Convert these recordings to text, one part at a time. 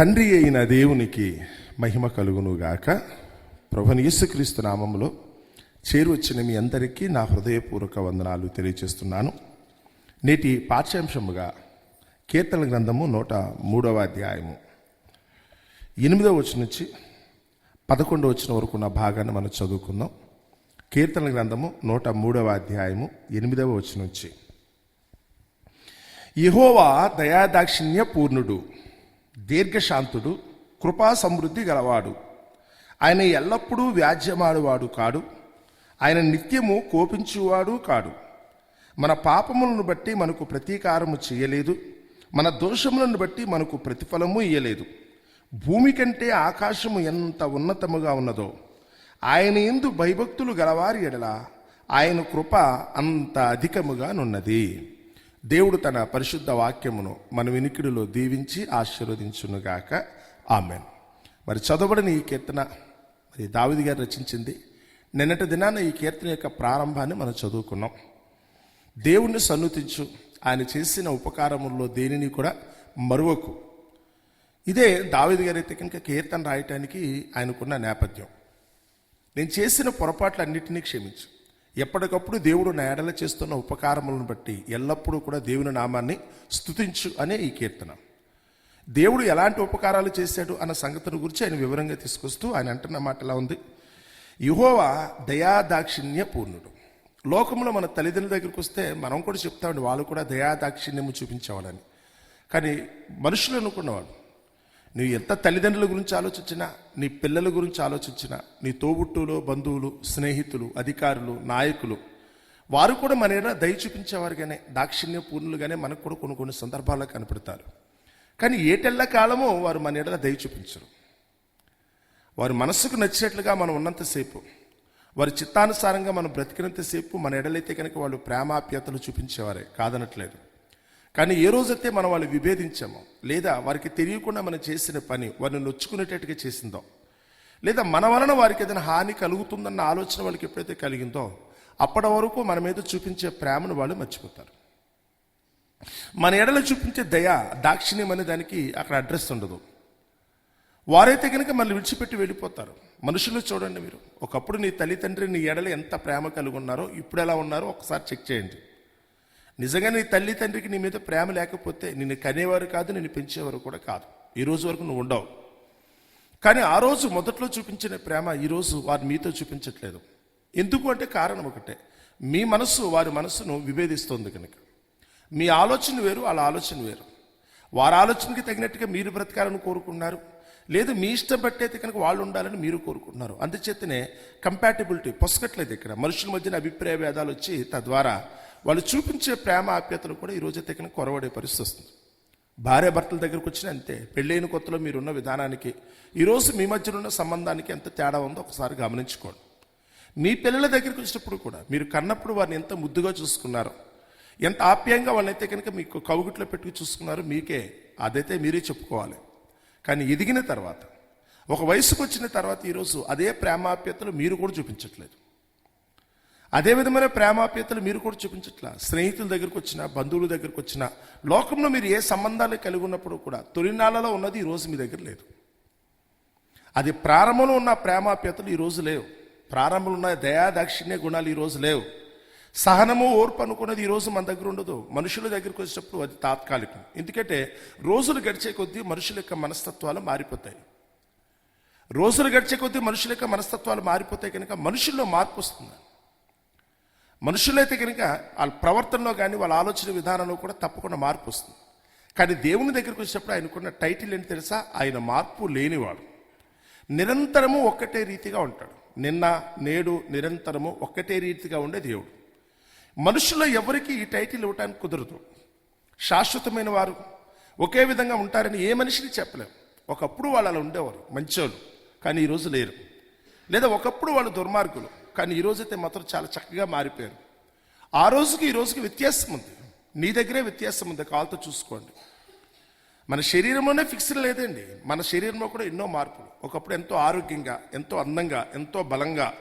తండ్రి అయిన దేవునికి మహిమ కలుగునుగాక. ప్రభుని యేసుక్రీస్తు నామంలో చేరువచ్చిన మీ అందరికీ నా హృదయపూర్వక వందనాలు తెలియజేస్తున్నాను నేటి పాఠ్యాంశముగా కీర్తన గ్రంథము నూట మూడవ అధ్యాయము. ఎనిమిదవ వచ్చిన నుంచి పదకొండవ వచ్చిన వరకు ఉన్న భాగాన్ని మనం చదువుకుందాం. కీర్తన గ్రంథము నూట మూడవ అధ్యాయము ఎనిమిదవ వచ్చిన నుంచి. యహోవా దయాదాక్షిణ్య పూర్ణుడు దీర్ఘశాంతుడు కృపా సమృద్ధి గలవాడు. ఆయన ఎల్లప్పుడూ వ్యాజ్యమాడువాడు కాడు. ఆయన నిత్యము కోపించువాడు కాడు. మన పాపములను బట్టి మనకు ప్రతీకారము చేయలేదు. మన దోషములను బట్టి మనకు ప్రతిఫలము ఇయ్యలేదు. భూమి కంటే ఆకాశము ఎంత ఉన్నతముగా ఉన్నదో ఆయన ఎందు భయభక్తులు గలవారి ఎడల ఆయన కృప అంత అధికముగా నున్నది దేవుడు తన పరిశుద్ధ వాక్యమును మన వినికిడిలో దీవించి ఆశీర్వదించునుగాక. ఆమెన్. మరి చదవబడిన ఈ కీర్తన మరి దావిది గారు రచించింది. నిన్నటి దినాన ఈ కీర్తన యొక్క ప్రారంభాన్ని మనం చదువుకున్నాం. దేవుణ్ణి సన్నుతించు ఆయన చేసిన ఉపకారముల్లో దేనిని కూడా మరువకు. ఇదే దావిది గారి అయితే కనుక కీర్తన రాయటానికి ఆయనకున్న నేపథ్యం. నేను చేసిన పొరపాట్లన్నిటినీ క్షమించు. ఎప్పటికప్పుడు దేవుడు నా ఎడల చేస్తున్న ఉపకారములను బట్టి ఎల్లప్పుడూ కూడా దేవుని నామాన్ని స్తుతించు అనే ఈ కీర్తన. దేవుడు ఎలాంటి ఉపకారాలు చేశాడు అన్న సంగతిని గురించి ఆయన వివరంగా తీసుకొస్తూ ఆయన అంటున్న మాట ఎలా ఉంది? యుహోవా దయాదాక్షిణ్య పూర్ణుడు. లోకంలో మన తల్లిదండ్రుల దగ్గరికి వస్తే మనం కూడా చెప్తామండి వాళ్ళు కూడా దయాదాక్షిణ్యము చూపించేవాళ్ళని. కానీ మనుషులు అనుకున్నవాడు. నువ్వు ఎంత తల్లిదండ్రుల గురించి ఆలోచించినా నీ పిల్లల గురించి ఆలోచించినా నీ తోబుట్టులు బంధువులు స్నేహితులు అధికారులు నాయకులు వారు కూడా మన ఏడా దయ చూపించేవారుగానే దాక్షిణ్య పూర్ణులుగానే మనకు కూడా కొన్ని కొన్ని సందర్భాల్లో కనపడతారు. కానీ ఏటెళ్ళ కాలమో వారు మన ఎడల దయ చూపించరు. వారి మనస్సుకు నచ్చినట్లుగా మనం ఉన్నంతసేపు వారి చిత్తానుసారంగా మనం బ్రతికినంతసేపు మన ఎడలైతే కనుక వాళ్ళు ప్రేమాప్యతలు చూపించేవారే కాదనట్లేదు. కానీ ఏ రోజైతే మనం వాళ్ళు విభేదించామో లేదా వారికి తెలియకుండా మనం చేసిన పని వారిని నొచ్చుకునేటట్టుగా చేసిందో లేదా మన వలన వారికి ఏదైనా హాని కలుగుతుందన్న ఆలోచన వాళ్ళకి ఎప్పుడైతే కలిగిందో అప్పటి వరకు మన మీద చూపించే ప్రేమను వాళ్ళు మర్చిపోతారు. మన ఎడలో చూపించే దయ దాక్షిణ్యం అనే దానికి అక్కడ అడ్రస్ ఉండదు. వారైతే కనుక మళ్ళీ విడిచిపెట్టి వెళ్ళిపోతారు. మనుషులు చూడండి మీరు. ఒకప్పుడు నీ తల్లిదండ్రి నీ ఎడలు ఎంత ప్రేమ కలిగి ఉన్నారో ఇప్పుడు ఎలా ఉన్నారో ఒకసారి చెక్ చేయండి. నిజంగా నీ తల్లి తండ్రికి నీ మీద ప్రేమ లేకపోతే నిన్ను కనేవారు కాదు నిన్ను పెంచేవారు కూడా కాదు. ఈ రోజు వరకు నువ్వు ఉండవు. కానీ ఆ రోజు మొదట్లో చూపించిన ప్రేమ ఈరోజు వారు మీతో చూపించట్లేదు. ఎందుకు అంటే కారణం ఒకటే. మీ మనస్సు వారి మనస్సును విభేదిస్తోంది కనుక. మీ ఆలోచన వేరు వాళ్ళ ఆలోచన వేరు. వారి ఆలోచనకి తగినట్టుగా మీరు బ్రతకాలని కోరుకున్నారు. లేదు మీ ఇష్టం బట్టయితే కనుక వాళ్ళు ఉండాలని మీరు కోరుకుంటున్నారు. అందుచేతనే కంపాటిబిలిటీ పొసగట్లేదు ఇక్కడ. మనుషుల మధ్యన అభిప్రాయ భేదాలు వచ్చి తద్వారా వాళ్ళు చూపించే ప్రేమ ఆప్యతలు కూడా ఈ రోజైతే కనుక కొరవడే పరిస్థితి వస్తుంది. భార్య భర్తల దగ్గరకు వచ్చిన అంతే. పెళ్ళైన కొత్తలో మీరున్న విధానానికి ఈరోజు మీ మధ్యన ఉన్న సంబంధానికి ఎంత తేడా ఉందో ఒకసారి గమనించుకోండి. మీ పిల్లల దగ్గరికి వచ్చినప్పుడు కూడా మీరు కన్నప్పుడు వారిని ఎంత ముద్దుగా చూసుకున్నారో ఎంత ఆప్యాయంగా వాళ్ళైతే కనుక మీకు కౌగుట్లో పెట్టుకు చూసుకున్నారో మీకే అదైతే మీరే చెప్పుకోవాలి. కానీ ఎదిగిన తర్వాత ఒక వయసుకు వచ్చిన తర్వాత ఈరోజు అదే ప్రేమాప్యతలు మీరు కూడా చూపించట్లేదు. అదే విధమైన ప్రేమాప్యతలు మీరు కూడా చూపించట్లా. స్నేహితుల దగ్గరకు వచ్చిన బంధువుల దగ్గరకు వచ్చిన లోకంలో మీరు ఏ సంబంధాలు కలిగి ఉన్నప్పుడు కూడా తొలినాళ్ళలో ఉన్నది ఈ రోజు మీ దగ్గర లేదు. అది ప్రారంభంలో ఉన్న ప్రేమాప్యతలు ఈ రోజు లేవు. ప్రారంభంలో ఉన్న దయాదాక్షిణ్య గుణాలు ఈ రోజు లేవు. సహనము ఓర్పు అనుకున్నది ఈ రోజు మన దగ్గర ఉండదు. మనుషుల దగ్గరికి వచ్చినప్పుడు అది తాత్కాలికం. ఎందుకంటే రోజులు గడిచే కొద్దీ మనుషుల యొక్క మనస్తత్వాలు మారిపోతాయి. రోజులు గడిచే కొద్దీ మనుషుల యొక్క మనస్తత్వాలు మారిపోతాయి కనుక మనుషుల్లో మార్పు వస్తుంది. మనుషులైతే కనుక వాళ్ళ ప్రవర్తనలో కానీ వాళ్ళ ఆలోచన విధానంలో కూడా తప్పకుండా మార్పు వస్తుంది. కానీ దేవుని దగ్గరికి వచ్చినప్పుడు ఆయనకున్న టైటిల్ ఏంటి తెలుసా? ఆయన మార్పు లేనివాడు. నిరంతరము ఒక్కటే రీతిగా ఉంటాడు. నిన్న నేడు నిరంతరము ఒక్కటే రీతిగా ఉండే దేవుడు. మనుషుల్లో ఎవరికి ఈ టైటిల్ ఇవ్వటానికి కుదరదు. శాశ్వతమైన వారు ఒకే విధంగా ఉంటారని ఏ మనిషిని చెప్పలేం. ఒకప్పుడు వాళ్ళు అలా ఉండేవారు మంచోళ్ళు. కానీ ఈరోజు లేరు. లేదా ఒకప్పుడు వాళ్ళు దుర్మార్గులు. కానీ ఈ మాత్రం చాలా చక్కగా మారిపోయారు. ఆ రోజుకి ఈ రోజుకి వ్యత్యాసం ఉంది. నీ దగ్గరే వ్యత్యాసం ఉంది. కాలుతో చూసుకోండి. మన శరీరంలోనే ఫిక్స్డ్ లేదండి. మన శరీరంలో కూడా ఎన్నో మార్పులు. ఒకప్పుడు ఎంతో ఆరోగ్యంగా ఎంతో అందంగా ఎంతో బలంగా.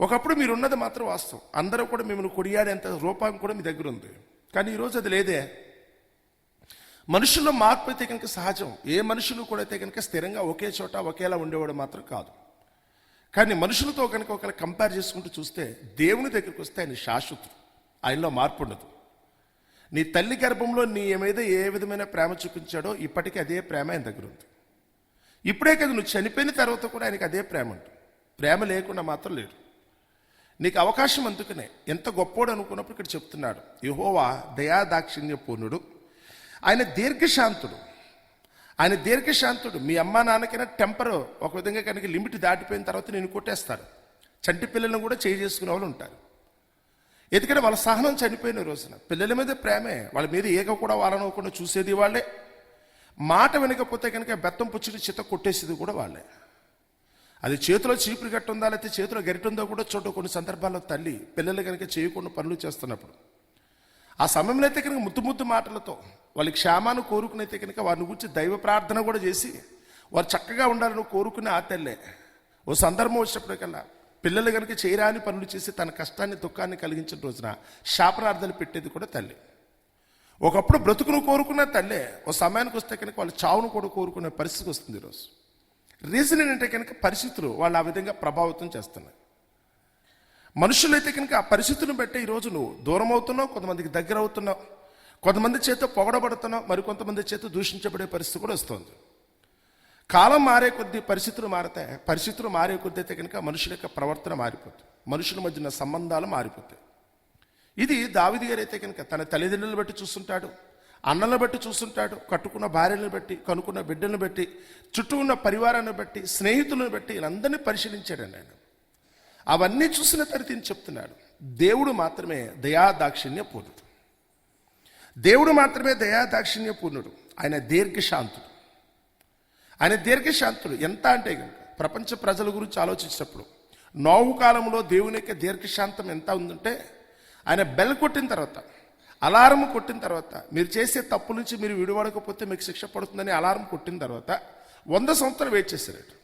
ఒకప్పుడు మీరు ఉన్నది మాత్రం వాస్తవం. అందరూ కూడా మిమ్మల్ని కొడియాడేంత రూపం కూడా మీ దగ్గర ఉంది. కానీ ఈరోజు అది లేదే. మనుషుల్లో మార్పు అయితే కనుక సహజం. ఏ మనుషులు కూడా అయితే కనుక స్థిరంగా ఒకే చోట ఒకేలా ఉండేవాడు మాత్రం కాదు. కానీ మనుషులతో కనుక ఒకరు కంపేర్ చేసుకుంటూ చూస్తే దేవుని దగ్గరికి వస్తే ఆయన శాశ్వతుడు. ఆయనలో మార్పు ఉండదు. నీ తల్లి గర్భంలో నీ మీద ఏ విధమైన ప్రేమ చూపించాడో ఇప్పటికీ అదే ప్రేమ ఆయన దగ్గర ఉంది. ఇప్పుడే కదా నువ్వు చనిపోయిన తర్వాత కూడా ఆయనకి అదే ప్రేమ ఉంటుంది ప్రేమ లేకుండా మాత్రం లేడు. నీకు అవకాశం అందుకనే ఎంత గొప్పోడు అనుకున్నప్పుడు ఇక్కడ చెప్తున్నాడు యహోవా దయా దాక్షిణ్య పూర్ణుడు ఆయన దీర్ఘశాంతుడు ఆయన దీర్ఘశాంతుడు. మీ అమ్మ నాన్నకైనా టెంపర్ ఒక విధంగా కనుక లిమిట్ దాటిపోయిన తర్వాత నేను కొట్టేస్తారు. చంటి పిల్లలను కూడా చేయి చేసుకునే వాళ్ళు ఉంటారు. ఎందుకంటే వాళ్ళ సహనం చనిపోయిన రోజున పిల్లల మీద ప్రేమే వాళ్ళ మీద ఏక కూడా వాళ్ళనవ్వకుండా చూసేది వాళ్ళే. మాట వినకపోతే కనుక బెత్తం పుచ్చిన చిత్త కొట్టేసేది కూడా వాళ్ళే. అది చేతిలో చీపురు గట్టు ఉందా లేకపోతే చేతిలో గరిట కూడా చూడ కొన్ని సందర్భాల్లో తల్లి పిల్లలు కనుక చేయకుండా పనులు చేస్తున్నప్పుడు ఆ సమయంలో అయితే కనుక ముద్దు ముద్దు మాటలతో వాళ్ళ క్షేమాన్ని కోరుకునైతే కనుక వారిని గురించి దైవ ప్రార్థన కూడా చేసి వారు చక్కగా ఉండాలని కోరుకునే ఆ తల్లే. ఓ సందర్భం వచ్చినప్పటికల్లా పిల్లలు కనుక చేయరాని పనులు చేసి తన కష్టాన్ని దుఃఖాన్ని కలిగించిన రోజున శాపనార్థాలు పెట్టేది కూడా తల్లి. ఒకప్పుడు బ్రతుకును కోరుకున్న తల్లే. ఓ సమయానికి వస్తే కనుక వాళ్ళు చావును కూడా కోరుకునే పరిస్థితి వస్తుంది ఈరోజు. రీజన్ ఏంటంటే కనుక పరిస్థితులు వాళ్ళు ఆ విధంగా ప్రభావితం చేస్తున్నాయి. మనుషులైతే కనుక ఆ పరిస్థితులను బట్టి ఈరోజు నువ్వు దూరం అవుతున్నావు కొంతమందికి దగ్గర అవుతున్నావు కొంతమంది చేత పొగడబడుతున్నావు మరి కొంతమంది చేత దూషించబడే పరిస్థితి కూడా వస్తుంది. కాలం మారే కొద్దీ పరిస్థితులు మారతాయి. పరిస్థితులు మారే కొద్దీ అయితే కనుక మనుషుల యొక్క ప్రవర్తన మారిపోతుంది. మనుషుల మధ్యన సంబంధాలు మారిపోతాయి. ఇది దావిది గారు అయితే కనుక తన తల్లిదండ్రులను బట్టి చూస్తుంటాడు అన్నలను బట్టి చూస్తుంటాడు కట్టుకున్న భార్యలను బట్టి కనుక్కున్న బిడ్డలను బట్టి చుట్టూ ఉన్న పరివారాన్ని బట్టి స్నేహితులను బట్టి వీళ్ళందరినీ పరిశీలించాడండి ఆయన. అవన్నీ చూసిన తర్వాత చెప్తున్నాడు దేవుడు మాత్రమే దయా దాక్షిణ్య పూర్ణుడు దేవుడు మాత్రమే దయా దాక్షిణ్య పూర్ణుడు ఆయన దీర్ఘశాంతుడు. ఆయన దీర్ఘశాంతుడు. ఎంత అంటే కనుక ప్రపంచ ప్రజల గురించి ఆలోచించినప్పుడు నోవు కాలంలో దేవుని యొక్క దీర్ఘశాంతం ఎంత ఉందంటే ఆయన బెల్ కొట్టిన తర్వాత అలారం కొట్టిన తర్వాత మీరు చేసే తప్పు నుంచి మీరు విడిపడకపోతే మీకు శిక్ష పడుతుందని అలారం కొట్టిన తర్వాత వంద సంవత్సరాలు వెయిట్ చేశారట.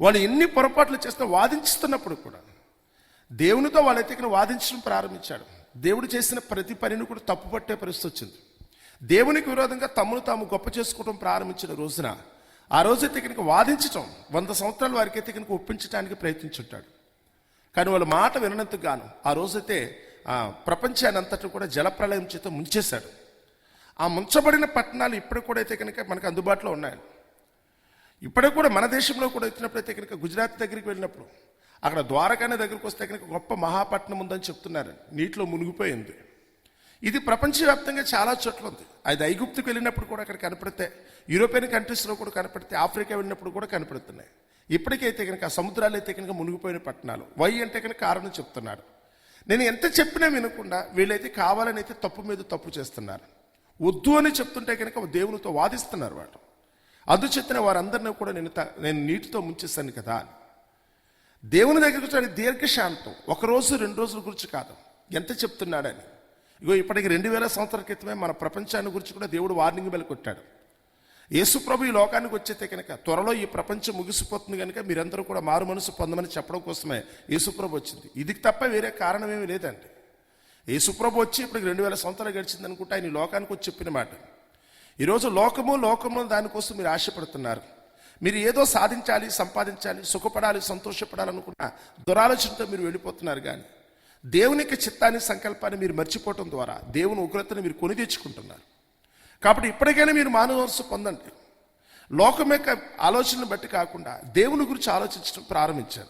వాళ్ళు ఎన్ని పొరపాట్లు చేస్తే వాదించుతున్నప్పుడు కూడా దేవునితో వాళ్ళైతే ఇక్కడ వాదించడం ప్రారంభించాడు. దేవుడు చేసిన ప్రతి పనిని కూడా తప్పు పట్టే పరిస్థితి వచ్చింది. దేవునికి విరోధంగా తమ్మును తాము గొప్ప చేసుకోవడం ప్రారంభించిన రోజున ఆ రోజైతే కనుక వాదించటం వంద సంవత్సరాల వారికి అయితే ఒప్పించడానికి ప్రయత్నించుంటాడు. కానీ వాళ్ళ మాట విననందుకు గాను ఆ రోజైతే ప్రపంచాన్ని అంతటా కూడా జలప్రలయం చేత ముంచేశాడు. ఆ ముంచబడిన పట్టణాలు ఇప్పుడు కూడా అయితే కనుక మనకు అందుబాటులో ఉన్నాయి. ఇప్పటికి కూడా మన దేశంలో కూడా వచ్చినప్పుడైతే కనుక గుజరాత్ దగ్గరికి వెళ్ళినప్పుడు అక్కడ ద్వారకానే దగ్గరికి వస్తే కనుక గొప్ప మహాపట్నం ఉందని చెప్తున్నారు. నీటిలో మునిగిపోయింది. ఇది ప్రపంచవ్యాప్తంగా చాలా చోట్ల ఉంది. అది ఐగుప్తుకు వెళ్ళినప్పుడు కూడా అక్కడ కనపడితే యూరోపియన్ కంట్రీస్లో కూడా కనపడితే ఆఫ్రికా వెళ్ళినప్పుడు కూడా కనపడుతున్నాయి. ఇప్పటికైతే కనుక సముద్రాలు అయితే కనుక మునిగిపోయిన పట్టణాలు. వై అంటే కనుక కారణం చెప్తున్నారు. నేను ఎంత చెప్పినా వినకుండా వీళ్ళైతే కావాలని అయితే తప్పు మీద తప్పు చేస్తున్నారు. వద్దు అని చెప్తుంటే కనుక దేవునితో వాదిస్తున్నారు వాళ్ళు. అందుచేతనే వారందరినీ కూడా నేను త- నేను నీటితో ముంచేస్తాను కదా అని. దేవుని దగ్గరికి వచ్చి దీర్ఘశాంతం. ఒక రోజు రెండు రోజుల గురించి కాదు. ఎంత చెప్తున్నాడని. ఇగో ఇప్పటికి రెండు వేల సంవత్సరాల క్రితమే మన ప్రపంచాన్ని గురించి కూడా దేవుడు వార్నింగ్ బెల్ కొట్టాడు. యేసు ప్రభు ఈ లోకానికి వచ్చేతే కనుక త్వరలో ఈ ప్రపంచం ముగిసిపోతుంది కనుక మీరందరూ కూడా మారు మనసు పొందమని చెప్పడం కోసమే యేసుప్రభు వచ్చింది. ఇది తప్ప వేరే కారణం ఏమీ లేదండి. యేసుప్రభు వచ్చి ఇప్పటికి రెండు వేల సంవత్సరాలు గడిచింది అనుకుంటే ఆయన ఈ లోకానికి వచ్చి చెప్పిన మాట. ఈరోజు లోకము లోకము దానికోసం మీరు ఆశపడుతున్నారు. మీరు ఏదో సాధించాలి సంపాదించాలి సుఖపడాలి సంతోషపడాలనుకున్న దురాలోచనతో మీరు వెళ్ళిపోతున్నారు కానీ దేవుని యొక్క చిత్తాన్ని సంకల్పాన్ని మీరు మర్చిపోవటం ద్వారా దేవుని ఉగ్రతను మీరు కొని తెచ్చుకుంటున్నారు. కాబట్టి ఇప్పటికైనా మీరు మానవరసు పొందండి. లోకం యొక్క ఆలోచనను బట్టి కాకుండా దేవుని గురించి ఆలోచించడం ప్రారంభించారు.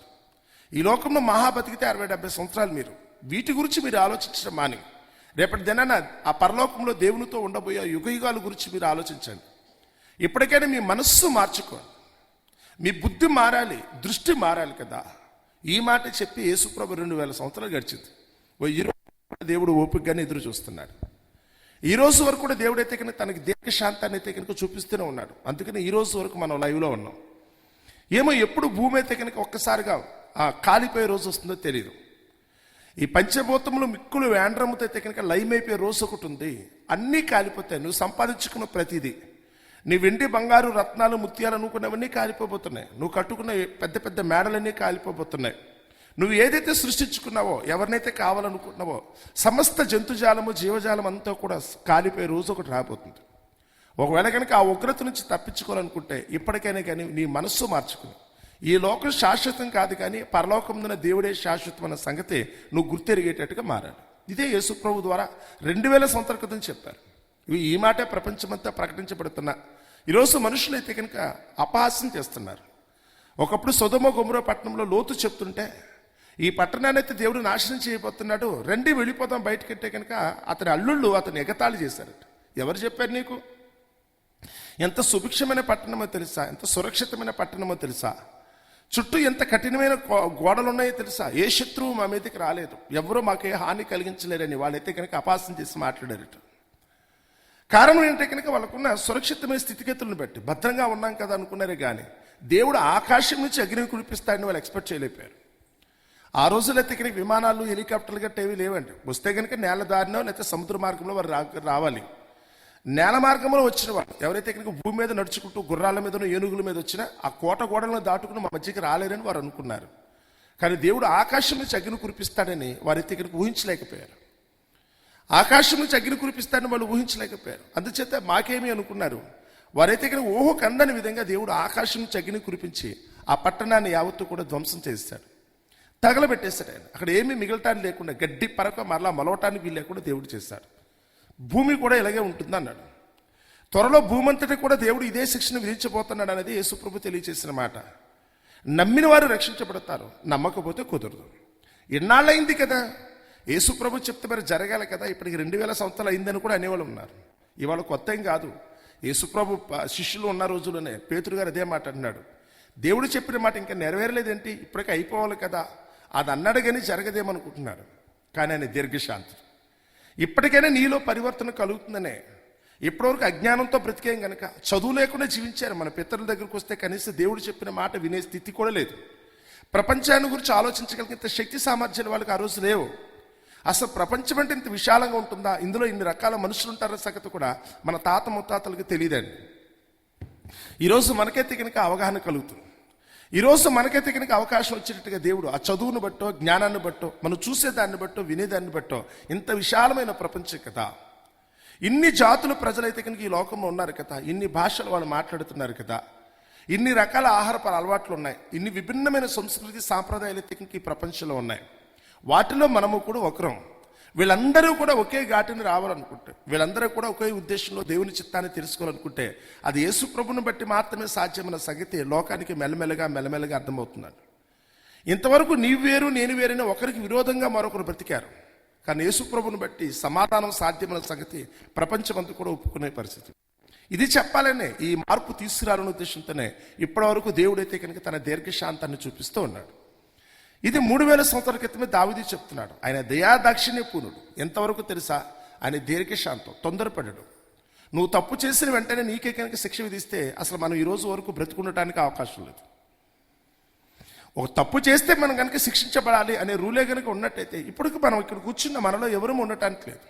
ఈ లోకంలో మహా బతికితే అరవై డెబ్బై సంవత్సరాలు మీరు. వీటి గురించి మీరు ఆలోచించడం మాని రేపటి దినాన ఆ పరలోకంలో దేవునితో ఉండబోయే యుగ యుగాల గురించి మీరు ఆలోచించండి. ఇప్పటికైనా మీ మనస్సు మార్చుకోండి. మీ బుద్ధి మారాలి దృష్టి మారాలి కదా. ఈ మాట చెప్పి యేసుప్రభు రెండు వేల సంవత్సరాలు గడిచింది. ఓ దేవుడు ఓపికగానే ఎదురు చూస్తున్నాడు. ఈ రోజు వరకు కూడా దేవుడు అయితే కనుక తనకి దీర్ఘశాంతాన్ని అయితే కనుక చూపిస్తూనే ఉన్నాడు. అందుకని ఈ రోజు వరకు మనం లైవ్లో ఉన్నాం. ఏమో ఎప్పుడు భూమి అయితే కనుక ఒక్కసారిగా ఆ కాలిపోయే రోజు వస్తుందో తెలియదు ఈ పంచభూతములు మిక్కులు వేండ్రముతో అయితే కనుక లయమైపోయే రోజు ఒకటి ఉంది. అన్నీ కాలిపోతాయి. నువ్వు సంపాదించుకున్న ప్రతిదీ. నీ వెండి బంగారు రత్నాలు ముత్యాలు అనుకున్నవన్నీ కాలిపోబోతున్నాయి. నువ్వు కట్టుకున్న పెద్ద పెద్ద మేడలన్నీ కాలిపోబోతున్నాయి. నువ్వు ఏదైతే సృష్టించుకున్నావో ఎవరినైతే కావాలనుకుంటున్నావో సమస్త జంతుజాలము జీవజాలం అంతా కూడా కాలిపోయే రోజు ఒకటి రాబోతుంది. ఒకవేళ కనుక ఆ ఉగ్రత నుంచి తప్పించుకోవాలనుకుంటే ఇప్పటికైనా కానీ నీ మనస్సు మార్చుకుని ఈ లోకం శాశ్వతం కాదు కానీ పరలోకమున దేవుడే శాశ్వతం అన్న సంగతి నువ్వు గుర్తెరిగేటట్టుగా మారాడు ఇదే యేసుప్రభు ద్వారా రెండు వేల సంవత్సరాల క్రితం చెప్పారు. ఇవి ఈ మాటే ప్రపంచమంతా ప్రకటించబడుతున్న. ఈరోజు మనుషులైతే కనుక అపహాస్యం చేస్తున్నారు. ఒకప్పుడు సుధమ గుమర పట్టణంలో లోతు చెప్తుంటే ఈ పట్టణాన్ని అయితే దేవుడు నాశనం చేయబోతున్నాడు రండి వెళ్ళిపోతాం బయటకెట్టే కనుక అతని అల్లుళ్ళు అతను ఎగతాళి చేశారట. ఎవరు చెప్పారు నీకు? ఎంత సుభిక్షమైన పట్టణమో తెలుసా? ఎంత సురక్షితమైన పట్టణమో తెలుసా? చుట్టూ ఎంత కఠినమైన గో- గోడలు ఉన్నాయో తెలుసా? ఏ శత్రువు మా మీదకి రాలేదు. ఎవరూ మాకే హాని కలిగించలేరని వాళ్ళైతే కనుక అపాసం చేసి మాట్లాడారట. కారణం ఏంటంటే కనుక వాళ్ళకున్న సురక్షితమైన స్థితిగతులను బట్టి భద్రంగా ఉన్నాం కదా అనుకున్నారే కానీ దేవుడు ఆకాశం నుంచి అగ్ని కురిపిస్తాడని వాళ్ళు ఎక్స్పెక్ట్ చేయలేకపోయారు. ఆ రోజుల్లో అయితే కనుక విమానాలు హెలికాప్టర్లు గట్ట ఏవి లేవండి. వస్తే కనుక నేల దారినో లేకపోతే సముద్ర మార్గంలో వారు రావాలి. నేల మార్గంలో వచ్చిన వాళ్ళు ఎవరైతే ఇక్కడికి భూమి మీద నడుచుకుంటూ గుర్రాల మీదనో ఏనుగుల మీద వచ్చినా ఆ కోట గోడలను దాటుకుని మా మధ్యకి రాలేరని వారు అనుకున్నారు. కానీ దేవుడు ఆకాశం నుంచి అగ్ని కురిపిస్తాడని వారైతే ఇక్కడికి ఊహించలేకపోయారు. ఆకాశం నుంచి అగ్ని కురిపిస్తాడని వాళ్ళు ఊహించలేకపోయారు. అందుచేత మాకేమీ అనుకున్నారు. వారైతే ఇక్కడ ఊహ కందని విధంగా దేవుడు ఆకాశం నుంచి అగ్ని కురిపించి ఆ పట్టణాన్ని యావత్తు కూడా ధ్వంసం చేస్తాడు తగలబెట్టేస్తాడు ఆయన. అక్కడ ఏమీ మిగలటానికి లేకుండా గడ్డి పరక మరలా మలవటానికి వీలు లేకుండా దేవుడు చేస్తాడు భూమి కూడా ఇలాగే ఉంటుంది అన్నాడు త్వరలో భూమంతటి కూడా దేవుడు ఇదే శిక్షణ విధించబోతున్నాడు అనేది యేసుప్రభు తెలియజేసిన మాట. నమ్మిన వారు రక్షించబడతారు నమ్మకపోతే కుదరదు. ఎన్నాళ్ళైంది కదా. యేసుప్రభు చెప్తే మరి జరగాలి కదా. ఇప్పటికి రెండు వేల సంవత్సరాలు అయిందని కూడా అనేవాళ్ళు ఉన్నారు. ఇవాళ కొత్త ఏం కాదు. యేసుప్రభు ప- శిష్యులు ఉన్న రోజుల్లోనే పేతురు గారు అదే మాట అన్నాడు. దేవుడు చెప్పిన మాట ఇంకా నెరవేరలేదేంటి? ఇప్పటికే అయిపోవాలి కదా. అది అన్నాడు కానీ జరగదేమనుకుంటున్నాడు. కానీ ఆయన దీర్ఘశాంతి ఇప్పటికైనా నీలో పరివర్తన కలుగుతుందనే. ఇప్పటివరకు అజ్ఞానంతో బ్రతికేం గనక చదువు లేకుండా జీవించారు. మన పితరుల దగ్గరకు వస్తే కనీసం దేవుడు చెప్పిన మాట వినే స్థితి కూడా లేదు. ప్రపంచాన్ని గురించి ఆలోచించగలిగినంత శక్తి సామర్థ్యాలు వాళ్ళకి ఆ రోజు లేవు. అసలు ప్రపంచం అంటే ఇంత విశాలంగా ఉంటుందా? ఇందులో ఇన్ని రకాల మనుషులు ఉంటారన్న సంగతి కూడా మన తాత ముత్తాతలకు తెలియదండి. ఈరోజు మనకైతే కనుక అవగాహన కలుగుతుంది. ఈరోజు మనకైతే కనుక అవకాశం వచ్చేటట్టుగా దేవుడు ఆ చదువును బట్టో జ్ఞానాన్ని బట్టో మనం చూసేదాన్ని బట్టో వినేదాన్ని బట్టో ఇంత విశాలమైన ప్రపంచం కదా. ఇన్ని జాతుల ప్రజలైతే కనుక ఈ లోకంలో ఉన్నారు కదా. ఇన్ని భాషలు వాళ్ళు మాట్లాడుతున్నారు కదా. ఇన్ని రకాల ఆహారపు అలవాట్లు ఉన్నాయి. ఇన్ని విభిన్నమైన సంస్కృతి సాంప్రదాయాలు అయితే కనుక ఈ ప్రపంచంలో ఉన్నాయి. వాటిలో మనము కూడా ఒకరం. వీళ్ళందరూ కూడా ఒకే ఘాటిని రావాలనుకుంటే వీళ్ళందరూ కూడా ఒకే ఉద్దేశంలో దేవుని చిత్తాన్ని తెలుసుకోవాలనుకుంటే అది యేసు ప్రభుని బట్టి మాత్రమే సాధ్యమైన సంగతి లోకానికి మెల్లమెల్లగా మెల్లమెల్లగా అర్థమవుతున్నాడు ఇంతవరకు నీవు వేరు నేను వేరని ఒకరికి విరోధంగా మరొకరు బ్రతికారు. కానీ యేసుప్రభుని బట్టి సమాధానం సాధ్యమైన సంగతి ప్రపంచమంతా కూడా ఒప్పుకునే పరిస్థితి. ఇది చెప్పాలనే ఈ మార్పు తీసుకురాలనే ఉద్దేశంతోనే ఇప్పటివరకు దేవుడైతే కనుక తన దీర్ఘశాంతాన్ని చూపిస్తూ ఉన్నాడు. ఇది మూడు వేల సంవత్సరాల క్రితమే దావిది చెప్తున్నాడు. ఆయన దయా దాక్షిణ్యపూర్ణుడు ఎంతవరకు తెలుసా? ఆయన దీర్ఘశాంతం తొందరపడడు. నువ్వు తప్పు చేసిన వెంటనే నీకే కనుక శిక్ష విధిస్తే అసలు మనం ఈ రోజు వరకు బ్రతుకుండటానికి అవకాశం లేదు. ఒక తప్పు చేస్తే మనం కనుక శిక్షించబడాలి అనే రూలే కనుక ఉన్నట్టయితే ఇప్పటికి మనం ఇక్కడ కూర్చున్న మనలో ఎవరూ ఉండటానికి లేదు.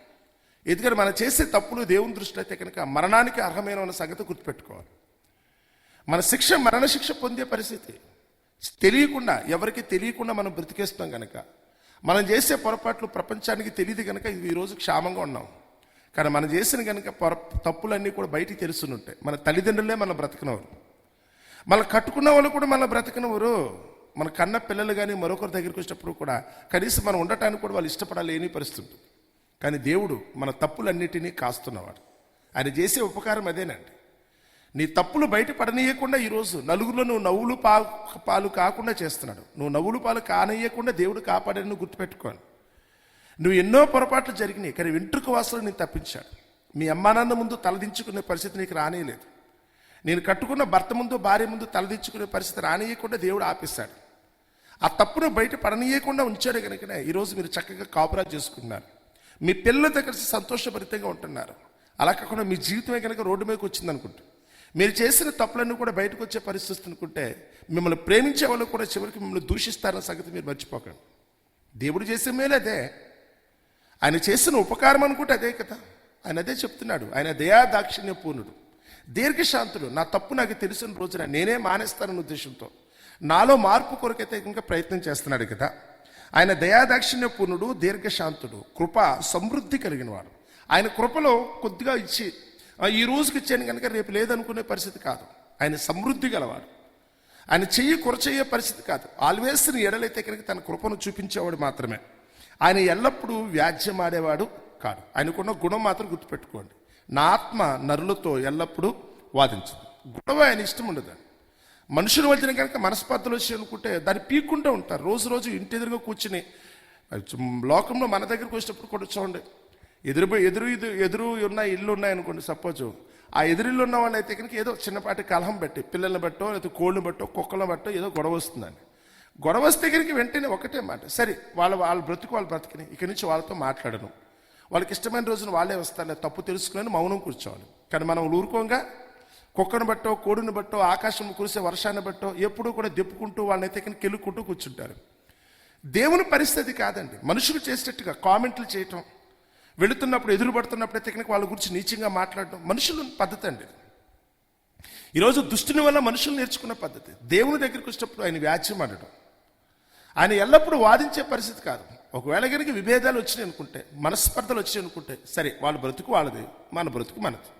ఎందుకంటే మనం చేసే తప్పులు దేవుని దృష్టిలో అయితే కనుక మరణానికి అర్హమైన ఉన్న సంగతి గుర్తుపెట్టుకోవాలి. మన శిక్ష మరణ శిక్ష పొందే పరిస్థితి. తెలియకుండా ఎవరికి తెలియకుండా మనం బ్రతికేస్తాం కనుక మనం చేసే పొరపాట్లు ప్రపంచానికి తెలియదు కనుక ఇది ఈరోజు క్షేమంగా ఉన్నాం. కానీ మనం చేసిన కనుక పొర తప్పులన్నీ కూడా బయటికి తెలుసునుంటాయి మన తల్లిదండ్రులే మనం బ్రతకనవరు మన కట్టుకున్న వాళ్ళు కూడా మన బ్రతకనవరు మన కన్న పిల్లలు కానీ మరొకరి దగ్గరికి వచ్చినప్పుడు కూడా కనీసం మనం ఉండటానికి కూడా వాళ్ళు ఇష్టపడాలేని పరిస్థితి ఉంటుంది. కానీ దేవుడు మన తప్పులన్నిటినీ కాస్తున్నవాడు. ఆయన చేసే ఉపకారం అదేనండి. నీ తప్పులు బయట పడనీయకుండా ఈరోజు నలుగురిలో నువ్వు నవ్వులు పా పాలు కాకుండా చేస్తున్నాడు. నువ్వు నవ్వులు పాలు కానీయకుండా దేవుడు కాపాడని నువ్వు గుర్తుపెట్టుకోను నువ్వు ఎన్నో పొరపాట్లు జరిగినాయి కానీ వెంట్రుకు వాసులు నేను తప్పించాడు. మీ అమ్మానాన్న ముందు తలదించుకునే పరిస్థితి నీకు రానేయలేదు నేను కట్టుకున్న భర్త ముందు భార్య ముందు తలదించుకునే పరిస్థితి రానియకుండా దేవుడు ఆపేశాడు. ఆ తప్పును బయట పడనీయకుండా ఉంచాడు కనుకనే ఈరోజు మీరు చక్కగా కాపురాలు చేసుకున్నారు మీ పిల్లలతో కలిసి సంతోషభరితంగా ఉంటున్నారు. అలా కాకుండా మీ జీవితమే కనుక రోడ్డు మీదకి వచ్చింది అనుకుంటే మీరు చేసిన తప్పులన్నీ కూడా బయటకు వచ్చే పరిస్థితి అనుకుంటే మిమ్మల్ని ప్రేమించే వాళ్ళు కూడా చివరికి మిమ్మల్ని దూషిస్తారన్న సంగతి మీరు మర్చిపోకండి. దేవుడు చేసే మేలు అదే. ఆయన చేసిన ఉపకారం అనుకుంటే అదే కదా. ఆయన అదే చెప్తున్నాడు. ఆయన దయా దాక్షిణ్య పూర్ణుడు దీర్ఘశాంతుడు. నా తప్పు నాకు తెలిసిన రోజున నేనే మానేస్తానన్న ఉద్దేశంతో. నాలో మార్పు కొరకైతే ఇంకా ప్రయత్నం చేస్తున్నాడు కదా. ఆయన దయాదాక్షిణ్య పూర్ణుడు దీర్ఘశాంతుడు. కృప సమృద్ధి కలిగినవాడు. ఆయన కృపలో కొద్దిగా ఇచ్చి ఈ రోజుకి ఇచ్చాను కనుక రేపు లేదనుకునే పరిస్థితి కాదు. ఆయన సమృద్ధి గలవాడు. ఆయన చెయ్యి కొరచయ్యే పరిస్థితి కాదు. ఆల్వేస్ ఎడలైతే కనుక తన కృపను చూపించేవాడు మాత్రమే. ఆయన ఎల్లప్పుడూ వ్యాజ్యం ఆడేవాడు కాడు. ఆయనకున్న గుణం మాత్రం గుర్తుపెట్టుకోండి. నా ఆత్మ నరులతో ఎల్లప్పుడూ వాదించదు. గొడవ ఆయన ఇష్టం ఉండదు మనుషులు వచ్చిన కనుక మనస్పర్ధలు వచ్చి అనుకుంటే దాన్ని పీక్కుంటూ ఉంటారు. రోజు రోజు ఇంటి ఎదురుగా కూర్చుని లోకంలో మన దగ్గరకు వచ్చినప్పుడు కూడా చూడండి. ఎదురు ఎదురు ఎదురు ఎదురు ఉన్న ఇల్లు ఉన్నాయనుకోండి సపోజ్ ఆ ఎదురిల్లు ఉన్న వాళ్ళు అయితే కనుక ఏదో చిన్నపాటి కలహం పెట్టి పిల్లల్ని బట్టో లేకపోతే కోళ్ళని బట్టో కుక్కలను బట్టో ఏదో గొడవ వస్తుందని గొడవ వస్తే కనుక వెంటనే ఒకటే మాట సరే వాళ్ళ వాళ్ళ బ్రతుకు వాళ్ళు బ్రతికిని ఇక్కడి నుంచి వాళ్ళతో మాట్లాడను. వాళ్ళకి ఇష్టమైన రోజున వాళ్ళే వస్తారు తప్పు తెలుసుకుని మౌనం కూర్చోవాలి. కానీ మనం ఊరుకోగా కుక్కను బట్టో కోడిని బట్టో ఆకాశం కురిసే వర్షాన్ని బట్టో ఎప్పుడూ కూడా దెప్పుకుంటూ వాళ్ళని అయితే కనుక కెలుక్కుంటూ కూర్చుంటారు. దేవుని పరిస్థితి కాదండి. మనుషులు చేసేట్టుగా కామెంట్లు చేయటం వెళుతున్నప్పుడు ఎదురుపడుతున్నప్పుడు పడుతున్నప్పుడు వాళ్ళ గురించి నీచంగా మాట్లాడటం మనుషులు పద్ధతి అండి ఈరోజు దుష్టుని వల్ల మనుషులు నేర్చుకున్న పద్ధతి. దేవుని దగ్గరికి వచ్చినప్పుడు ఆయన వ్యాజ్యం అనడం. ఆయన ఎల్లప్పుడూ వాదించే పరిస్థితి కాదు. ఒకవేళ కనుక విభేదాలు వచ్చినాయి అనుకుంటే మనస్పర్ధలు వచ్చినాయి అనుకుంటే సరే వాళ్ళ బ్రతుకు వాళ్ళది మన బ్రతుకు మనది.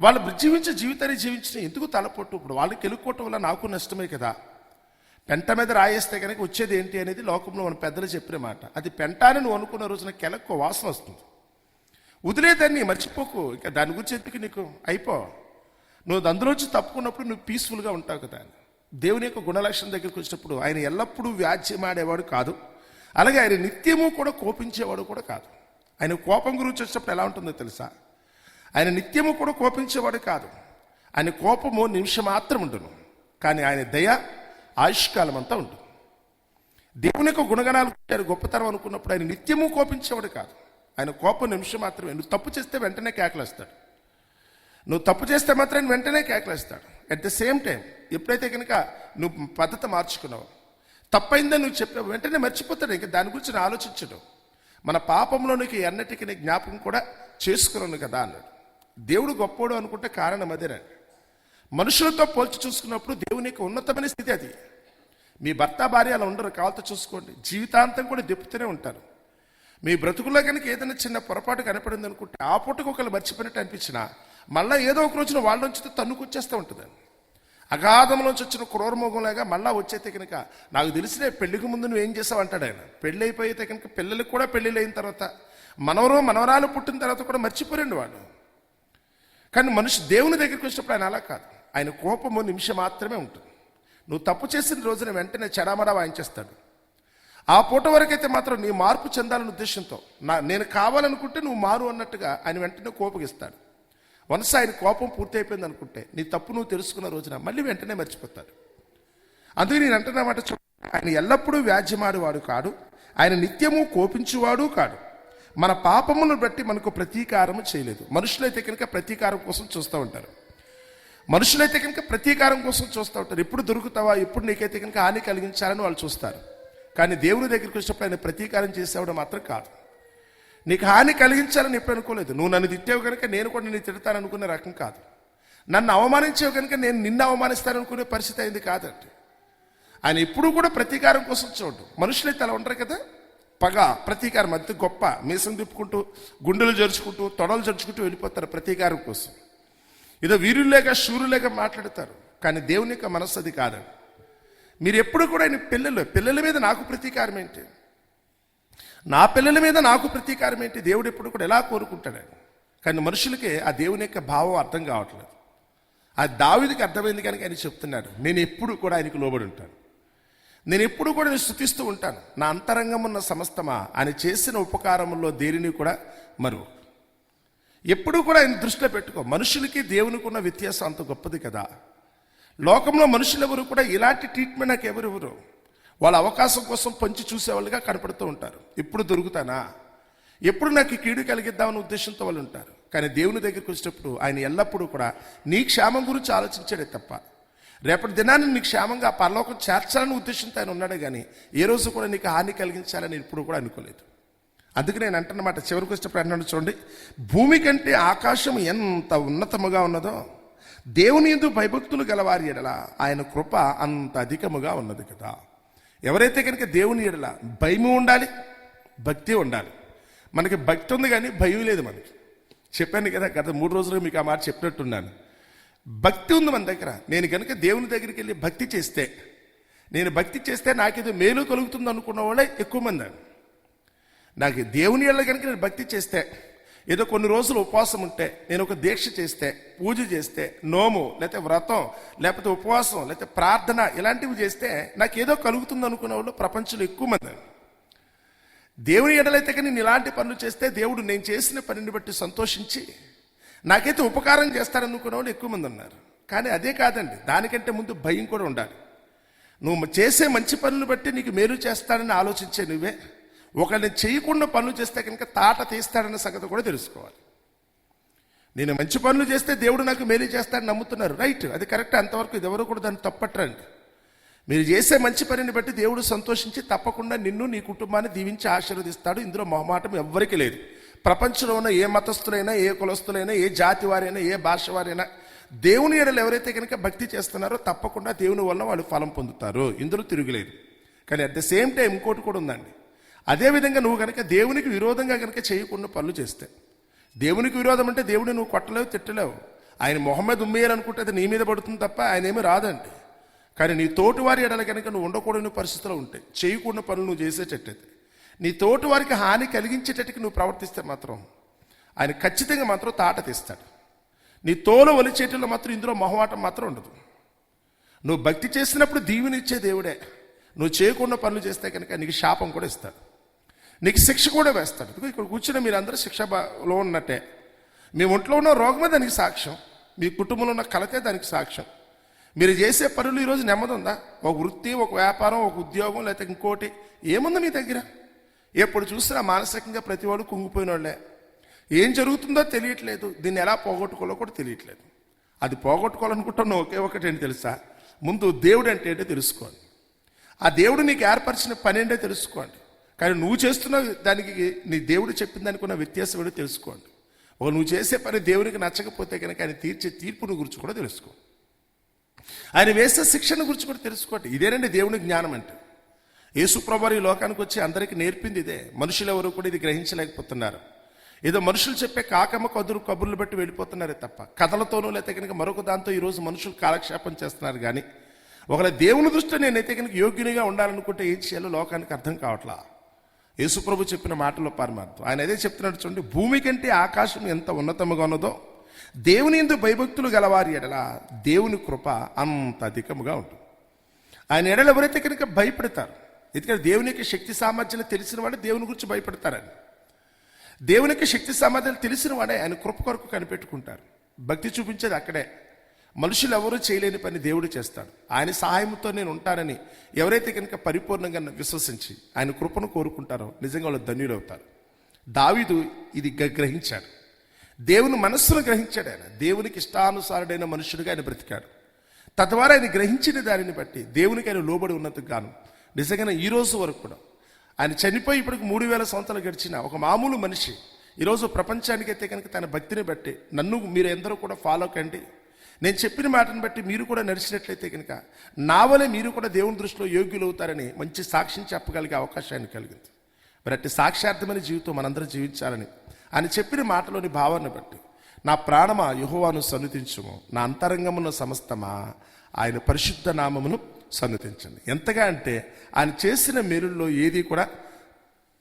వాళ్ళు జీవించే జీవితాన్ని జీవించిన ఎందుకు తలపొట్టు? ఇప్పుడు వాళ్ళకి కెలుక్కోవటం వల్ల నాకు నష్టమే కదా. పెంట మీద రాయేస్తే కనుక వచ్చేది ఏంటి అనేది లోకంలో మన పెద్దలు చెప్పిన మాట. అది పెంట అని నువ్వు అనుకున్న రోజున కెలక్కు వాసన వస్తుంది. వదిలేదాన్ని మర్చిపోకు. ఇంకా దాని గురించి ఎందుకు నీకు? అయిపో. నువ్వు అందులోంచి తప్పుకున్నప్పుడు నువ్వు పీస్ఫుల్గా ఉంటావు కదా దేవుని యొక్క గుణలక్షణం దగ్గరికి వచ్చినప్పుడు ఆయన ఎల్లప్పుడూ వ్యాజ్యమాడేవాడు కాదు. అలాగే ఆయన నిత్యము కూడా కోపించేవాడు కూడా కాదు. ఆయన కోపం గురించి వచ్చినప్పుడు ఎలా ఉంటుందో తెలుసా? ఆయన నిత్యము కూడా కోపించేవాడు కాదు. ఆయన కోపము నిమిషం మాత్రం ఉండును. కానీ ఆయన దయ ఆయుష్కాలం అంతా ఉంటుంది. దేవుని యొక్క గుణగణాలు ఆయన గొప్పతనం అనుకున్నప్పుడు ఆయన నిత్యము కోపించేవాడు కాదు. ఆయన కోపం నిమిషం మాత్రమే. నువ్వు తప్పు చేస్తే వెంటనే కేకలేస్తాడు. నువ్వు తప్పు చేస్తే మాత్రం వెంటనే కేకలేస్తాడు. అట్ ద సేమ్ టైం ఎప్పుడైతే కనుక నువ్వు పద్ధతి మార్చుకున్నావు తప్పైందని నువ్వు చెప్పావు వెంటనే మర్చిపోతాడు. ఇంకా దాని గురించి ఆలోచించడం. మన పాపంలో నీకు ఎన్నటికి నీ జ్ఞాపకం కూడా చేసుకున్నాను కదా అన్నాడు. దేవుడు గొప్పోడు అనుకుంటే కారణం అదేనండి. మనుషులతో పోల్చి చూసుకున్నప్పుడు దేవుని యొక్క ఉన్నతమైన స్థితి అది. మీ భర్త భార్య అలా ఉండరు కావాలతో చూసుకోండి. జీవితాంతం కూడా దెప్పుతూనే ఉంటారు. మీ బ్రతుకుల్లో కనుక ఏదైనా చిన్న పొరపాటు కనపడింది అనుకుంటే ఆ పూటకు ఒకళ్ళు మర్చిపోయినట్టు అనిపించినా మళ్ళీ ఏదో ఒక రోజున వాళ్ళ నుంచి తన్నుకొచ్చేస్తూ ఉంటుంది అగాధంలోంచి వచ్చిన క్రూరమోగంలాగా మళ్ళా వచ్చేతే కనుక నాకు తెలిసిన పెళ్ళికి ముందు నువ్వు ఏం చేసావు అంటాడు ఆయన. పెళ్ళి అయిపోయితే కనుక పిల్లలకు కూడా పెళ్ళిళ్ళు అయిన తర్వాత మనవరు మనవరాలు పుట్టిన తర్వాత కూడా మర్చిపోరండి వాళ్ళు. కానీ మనిషి దేవుని దగ్గరికి వచ్చినప్పుడు ఆయన అలా కాదు. ఆయన కోపము నిమిషం మాత్రమే ఉంటుంది. నువ్వు తప్పు చేసిన రోజున వెంటనే చెడామడా వాయించేస్తాడు. ఆ పూట వరకైతే మాత్రం నీ మార్పు చెందాలనే ఉద్దేశంతో నా నేను కావాలనుకుంటే నువ్వు మారు అన్నట్టుగా ఆయన వెంటనే కోపగిస్తాడు. వన్స్ ఆయన కోపం పూర్తి అయిపోయింది అనుకుంటే నీ తప్పు నువ్వు తెలుసుకున్న రోజున మళ్ళీ వెంటనే మర్చిపోతాడు. అందుకే నేను అంటున్నమాట ఆయన ఎల్లప్పుడూ వ్యాజ్యమాడువాడు కాడు ఆయన నిత్యము కోపించువాడు కాడు. మన పాపములను బట్టి మనకు ప్రతీకారము చేయలేదు. మనుషులైతే కనుక ప్రతీకారం కోసం చూస్తూ ఉంటారు. మనుషులైతే కనుక ప్రతీకారం కోసం చూస్తూ ఉంటారు. ఎప్పుడు దొరుకుతావా? ఎప్పుడు నీకైతే కనుక హాని కలిగించాలని వాళ్ళు చూస్తారు. కానీ దేవుని దగ్గరికి వచ్చినప్పుడు ఆయన ప్రతీకారం చేసేవాడు మాత్రం కాదు. నీకు హాని కలిగించాలని ఎప్పుడు అనుకోలేదు. నువ్వు నన్ను తిట్టావు కనుక నేను కూడా నిన్ను తిడతాను అనుకునే రకం కాదు. నన్ను అవమానించావు కనుక నేను నిన్ను అవమానిస్తాను అనుకునే పరిస్థితి అయింది కాదండి. ఆయన ఎప్పుడూ కూడా ప్రతీకారం కోసం చూడు మనుషులైతే అలా ఉంటారు కదా? పగ ప్రతీకారం అంత గొప్ప. మీసం తిప్పుకుంటూ గుండెలు జరుచుకుంటూ తొడలు జరుచుకుంటూ వెళ్ళిపోతారు ప్రతీకారం కోసం. ఏదో వీరులేక శూరులేక మాట్లాడతారు. కానీ దేవుని యొక్క మనస్సు అది కాదండి. మీరు ఎప్పుడు కూడా ఆయన పిల్లలు పిల్లల మీద నాకు ప్రతీకారం ఏంటి? నా పిల్లల మీద నాకు ప్రతీకారం ఏంటి? దేవుడు ఎప్పుడు కూడా ఎలా కోరుకుంటాడని కానీ మనుషులకే ఆ దేవుని యొక్క భావం అర్థం కావట్లేదు. ఆ దావిదికి అర్థమైంది కనుక ఆయన చెప్తున్నాడు నేను ఎప్పుడు కూడా ఆయనకు లోబడి ఉంటాను. నేను ఎప్పుడు కూడా నేను స్థుతిస్తూ ఉంటాను. నా అంతరంగం ఉన్న సమస్తమా? ఆయన చేసిన ఉపకారముల్లో దేనిని కూడా మరువు. ఎప్పుడూ కూడా ఆయన దృష్టిలో పెట్టుకో. మనుషులకి దేవునికి ఉన్న వ్యత్యాసం అంత గొప్పది కదా. లోకంలో మనుషులు ఎవరు కూడా ఇలాంటి ట్రీట్మెంట్ నాకు ఎవరెవరు? వాళ్ళ అవకాశం కోసం పంచి చూసేవాళ్ళుగా కనపడుతూ ఉంటారు. ఎప్పుడు దొరుకుతానా? ఎప్పుడు నాకు కీడు కలిగిద్దామనే ఉద్దేశంతో వాళ్ళు ఉంటారు. కానీ దేవుని దగ్గరికి వచ్చినప్పుడు ఆయన ఎల్లప్పుడూ కూడా నీ క్షేమం గురించి ఆలోచించాడే తప్ప. రేపటి దినాన్ని నీ క్షేమంగా ఆ పరలోకం చేర్చాలని ఉద్దేశంతో ఆయన ఉన్నాడే కానీ ఏ రోజు కూడా నీకు హాని కలిగించాలని ఇప్పుడు కూడా అనుకోలేదు. అందుకు నేను అంటున్నమాట చివరికి వచ్చినప్పుడు అంటున్నాను చూడండి భూమి కంటే ఆకాశం ఎంత ఉన్నతముగా ఉన్నదో దేవుని ఎందు భయభక్తులు గలవారి ఎడల ఆయన కృప అంత అధికముగా ఉన్నది కదా. ఎవరైతే కనుక దేవుని ఎడల భయము ఉండాలి భక్తి ఉండాలి మనకి భక్తి ఉంది కానీ భయం లేదు మనకి. చెప్పాను కదా గత మూడు రోజులుగా మీకు ఆ మాట చెప్పినట్టున్నాను. భక్తి ఉంది మన దగ్గర. నేను కనుక దేవుని దగ్గరికి వెళ్ళి భక్తి చేస్తే నేను భక్తి చేస్తే నాకేదో మేలు కలుగుతుంది అనుకున్న వాళ్ళే ఎక్కువ మంది నాకు దేవుని వెళ్ళ కనుక నేను భక్తి చేస్తే ఏదో కొన్ని రోజులు ఉపవాసం ఉంటే నేను ఒక దీక్ష చేస్తే పూజ చేస్తే నోము లేకపోతే వ్రతం లేకపోతే ఉపవాసం లేకపోతే ప్రార్థన ఇలాంటివి చేస్తే నాకు ఏదో కలుగుతుంది అనుకునే వాళ్ళు ప్రపంచంలో ఎక్కువ మంది. దేవుని ఎడలైతే కానీ నేను ఇలాంటి పనులు చేస్తే దేవుడు నేను చేసిన పనిని బట్టి సంతోషించి నాకైతే ఉపకారం చేస్తారనుకునే వాళ్ళు ఎక్కువ మంది ఉన్నారు. కానీ అదే కాదండి దానికంటే ముందు భయం కూడా ఉండాలి. నువ్వు చేసే మంచి పనులు బట్టి నీకు మేలు చేస్తాడని ఆలోచించే నువ్వే. ఒకరిని చేయకుండా పనులు చేస్తే కనుక తాట తీస్తాడన్న సంగతి కూడా తెలుసుకోవాలి. నేను మంచి పనులు చేస్తే దేవుడు నాకు మేలు చేస్తాడని నమ్ముతున్నారు. రైట్ అది కరెక్ట్. అంతవరకు ఇది ఎవరు కూడా దాన్ని తప్పట్రండి. మీరు చేసే మంచి పనిని బట్టి దేవుడు సంతోషించి తప్పకుండా నిన్ను నీ కుటుంబాన్ని దీవించి ఆశీర్వదిస్తాడు. ఇందులో మొహమాటం ఎవ్వరికీ లేదు. ప్రపంచంలో ఉన్న ఏ మతస్థులైనా ఏ కులస్తులైనా ఏ జాతి వారైనా ఏ భాష వారైనా దేవుని ఎడలు ఎవరైతే కనుక భక్తి చేస్తున్నారో తప్పకుండా దేవుని వల్ల వాళ్ళు ఫలం పొందుతారు. ఇందులో తిరుగులేదు. కానీ అట్ ద సేమ్ టైం ఇంకోటి కూడా ఉందండి. అదేవిధంగా నువ్వు కనుక దేవునికి విరోధంగా కనుక చేయకుండా పనులు చేస్తే దేవునికి విరోధం అంటే దేవుడిని నువ్వు కొట్టలేవు తిట్టలేవు. ఆయన మొహమ్మద్ ఉమ్మేయాలనుకుంటే అది నీ మీద పడుతుంది తప్ప ఆయన ఏమీ రాదండి. కానీ నీ తోటివారి ఎడల కనుక నువ్వు ఉండకూడని పరిస్థితిలో ఉంటాయి చేయకుండా పనులు నువ్వు చేసేటట్టయితే నీ తోటివారికి హాని కలిగించేటట్టుకి నువ్వు ప్రవర్తిస్తే మాత్రం ఆయన ఖచ్చితంగా మాత్రం తాట తీస్తాడు. నీ తోలు ఒలిచేటిలో మాత్రం ఇందులో మొహమాటం మాత్రం ఉండదు. నువ్వు భక్తి చేసినప్పుడు దీవెనిచ్చే దేవుడే. నువ్వు చేయకుండా పనులు చేస్తే కనుక నీకు శాపం కూడా ఇస్తాడు. నీకు శిక్ష కూడా వేస్తాడు. ఇక్కడ కూర్చుని మీరు అందరూ శిక్షలో ఉన్నట్టే. మీ ఒంట్లో ఉన్న రోగమే దానికి సాక్ష్యం. మీ కుటుంబంలో ఉన్న కలతే దానికి సాక్ష్యం. మీరు చేసే పనులు ఈరోజు నెమ్మది ఉందా ఒక వృత్తి ఒక వ్యాపారం ఒక ఉద్యోగం లేకపోతే ఇంకోటి ఏముంది మీ దగ్గర? ఎప్పుడు చూసినా మానసికంగా ప్రతివాడు కుంగిపోయిన వాళ్ళే ఏం జరుగుతుందో తెలియట్లేదు. దీన్ని ఎలా పోగొట్టుకోవాలో కూడా తెలియట్లేదు. అది పోగొట్టుకోవాలనుకుంటున్న ఒకే ఒకటి ఏంటి తెలుసా? ముందు దేవుడు అంటే ఏంటో తెలుసుకోండి. ఆ దేవుడు నీకు ఏర్పరిచిన పని ఏంటో తెలుసుకోండి. కానీ నువ్వు చేస్తున్న దానికి నీ దేవుడు చెప్పిన దానికి ఉన్న వ్యత్యాసం ఏంటో తెలుసుకోండి. ఒక నువ్వు చేసే పని దేవునికి నచ్చకపోతే కనుక ఆయన తీర్చే తీర్పును గురించి కూడా తెలుసుకో. ఆయన వేసే శిక్షణ గురించి కూడా తెలుసుకోండి. ఇదేనండి దేవుని జ్ఞానం అంటే. యేసుప్రభారు ఈ లోకానికి వచ్చి అందరికీ నేర్పింది ఇదే. మనుషులు ఎవరు కూడా ఇది గ్రహించలేకపోతున్నారు. ఏదో మనుషులు చెప్పే కాకమ్మ కదురు కబుర్లు బట్టి వెళ్ళిపోతున్నారే తప్ప కథలతోనూ లేకపోతే కనుక మరొక దాంతో ఈరోజు మనుషులు కాలక్షేపం చేస్తున్నారు కానీ ఒకవేళ దేవుని దృష్టిలో నేనైతే కనుక యోగ్యునిగా ఉండాలనుకుంటే ఏం చేయాలో లోకానికి అర్థం కావట్లా? యేసుప్రభు చెప్పిన మాటలో పరమార్థం. ఆయన అదే చెప్తున్నాడు చూడండి భూమి కంటే ఆకాశం ఎంత ఉన్నతముగా ఉన్నదో దేవుని ఎందు భయభక్తులు గలవారి ఎడల దేవుని కృప అంత అధికముగా ఉంటుంది. ఆయన ఎడలు ఎవరైతే కనుక భయపడతారు ఎందుకంటే దేవుని యొక్క శక్తి సామర్థ్యం తెలిసిన వాడే దేవుని గురించి భయపడతారని. దేవుని యొక్క శక్తి సామర్థ్యాలు తెలిసిన వాడే ఆయన కృప కొరకు కనిపెట్టుకుంటారు. భక్తి చూపించేది అక్కడే. మనుషులు ఎవరూ చేయలేని పని దేవుడు చేస్తాడు. ఆయన సహాయంతో నేను ఉంటానని ఎవరైతే కనుక పరిపూర్ణంగా విశ్వసించి ఆయన కృపను కోరుకుంటారో నిజంగా వాళ్ళు ధన్యులు అవుతారు. దావీదు ఇది గ- గ్రహించాడు. దేవుని మనస్సును గ్రహించాడు ఆయన. దేవునికి ఇష్టానుసారుడైన మనుషుడిగా ఆయన బ్రతికాడు. తద్వారా ఆయన గ్రహించిన దానిని బట్టి దేవునికి ఆయన లోబడి ఉన్నందుకు గాను నిజంగా ఈ రోజు వరకు కూడా ఆయన చనిపోయి ఇప్పటికి మూడు వేల సంవత్సరాలు గడిచిన ఒక మామూలు మనిషి ఈరోజు ప్రపంచానికైతే కనుక తన భక్తిని బట్టి నన్ను మీరు ఎందరూ కూడా ఫాలో కండి. నేను చెప్పిన మాటను బట్టి మీరు కూడా నడిచినట్లయితే కనుక నా వలె మీరు కూడా దేవుని దృష్టిలో యోగ్యులు అవుతారని మంచి సాక్ష్యం చెప్పగలిగే అవకాశాన్ని కలిగింది. మరి అట్టి సాక్ష్యార్థమైన జీవితం మనందరం జీవించాలని ఆయన చెప్పిన మాటలోని భావాన్ని బట్టి నా ప్రాణమా యహోవాను సన్నిధించము నా అంతరంగమున్న సమస్తమా ఆయన పరిశుద్ధ నామమును సన్నిధించండి ఎంతగా అంటే ఆయన చేసిన మేలుల్లో ఏది కూడా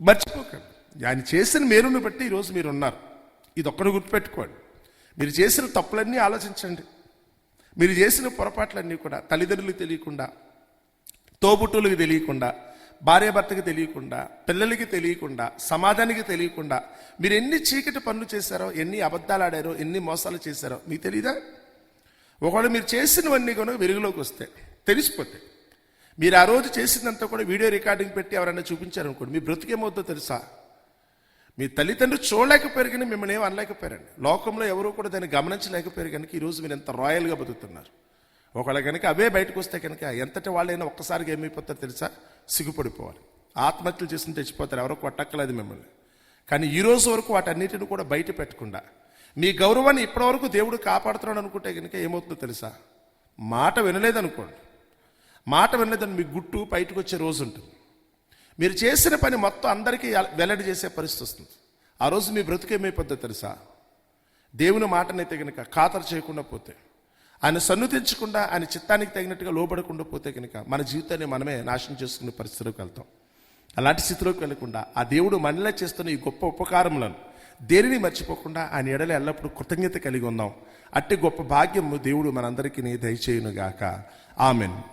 మర్చిపోకండి. ఆయన చేసిన మేలును బట్టి ఈరోజు మీరు ఉన్నారు ఇది ఒక్కడు గుర్తుపెట్టుకోండి. మీరు చేసిన తప్పులన్నీ ఆలోచించండి. మీరు చేసిన పొరపాట్లన్నీ కూడా తల్లిదండ్రులకు తెలియకుండా తోబుట్టులకు తెలియకుండా భార్యాభర్తకి తెలియకుండా పిల్లలకి తెలియకుండా సమాజానికి తెలియకుండా మీరు ఎన్ని చీకటి పనులు చేశారో ఎన్ని అబద్ధాలు ఆడారో ఎన్ని మోసాలు చేశారో మీకు తెలియదా ఒకవేళ మీరు చేసినవన్నీ కనుక వెలుగులోకి వస్తాయి తెలిసిపోతాయి. మీరు ఆ రోజు చేసిందంతా కూడా వీడియో రికార్డింగ్ పెట్టి ఎవరైనా చూపించారనుకోండి మీ బ్రతికేమవుతుందో తెలుసా? మీ తల్లిదండ్రులు చూడలేకపోయారు కానీ మిమ్మల్ని ఏం అనలేకపోయారండి. లోకంలో ఎవరు కూడా దాన్ని గమనించలేకపోయారు కనుక ఈరోజు మీరు ఎంత రాయల్గా బతుకుతున్నారు. ఒకవేళ కనుక అవే బయటకు వస్తే కనుక ఎంతటి వాళ్ళైనా ఒక్కసారిగా ఏమైపోతారు తెలుసా? సిగ్గుపడిపోవాలి. ఆత్మహత్యలు చేసి తెచ్చిపోతారు ఎవరో కొట్టక్కలేదు మిమ్మల్ని. కానీ ఈ రోజు వరకు వాటన్నిటిని కూడా బయట పెట్టకుండా మీ గౌరవాన్ని ఇప్పటివరకు దేవుడు కాపాడుతున్నాడు అనుకుంటే కనుక ఏమవుతుందో తెలుసా? మాట వినలేదనుకోండి. మాట వినలేదని మీ గుట్టు బయటకు వచ్చే రోజు ఉంటుంది. మీరు చేసిన పని మొత్తం అందరికీ వెల్లడి చేసే పరిస్థితి వస్తుంది. ఆ రోజు మీ బ్రతుకేమైపోద్దో తెలుసా? దేవుని మాటనైతే కనుక ఖాతరు చేయకుండా పోతే ఆయన సన్నుతించకుండా ఆయన చిత్తానికి తగినట్టుగా లోబడకుండా పోతే కనుక మన జీవితాన్ని మనమే నాశనం చేసుకునే పరిస్థితిలోకి వెళ్తాం. అలాంటి స్థితిలోకి వెళ్ళకుండా ఆ దేవుడు మనలో చేస్తున్న ఈ గొప్ప ఉపకారములను దేనిని మర్చిపోకుండా ఆయన ఎడల ఎల్లప్పుడూ కృతజ్ఞత కలిగి ఉందాం. అట్టి గొప్ప భాగ్యము దేవుడు మనందరికీ దయచేయునుగాక. ఆమెన్.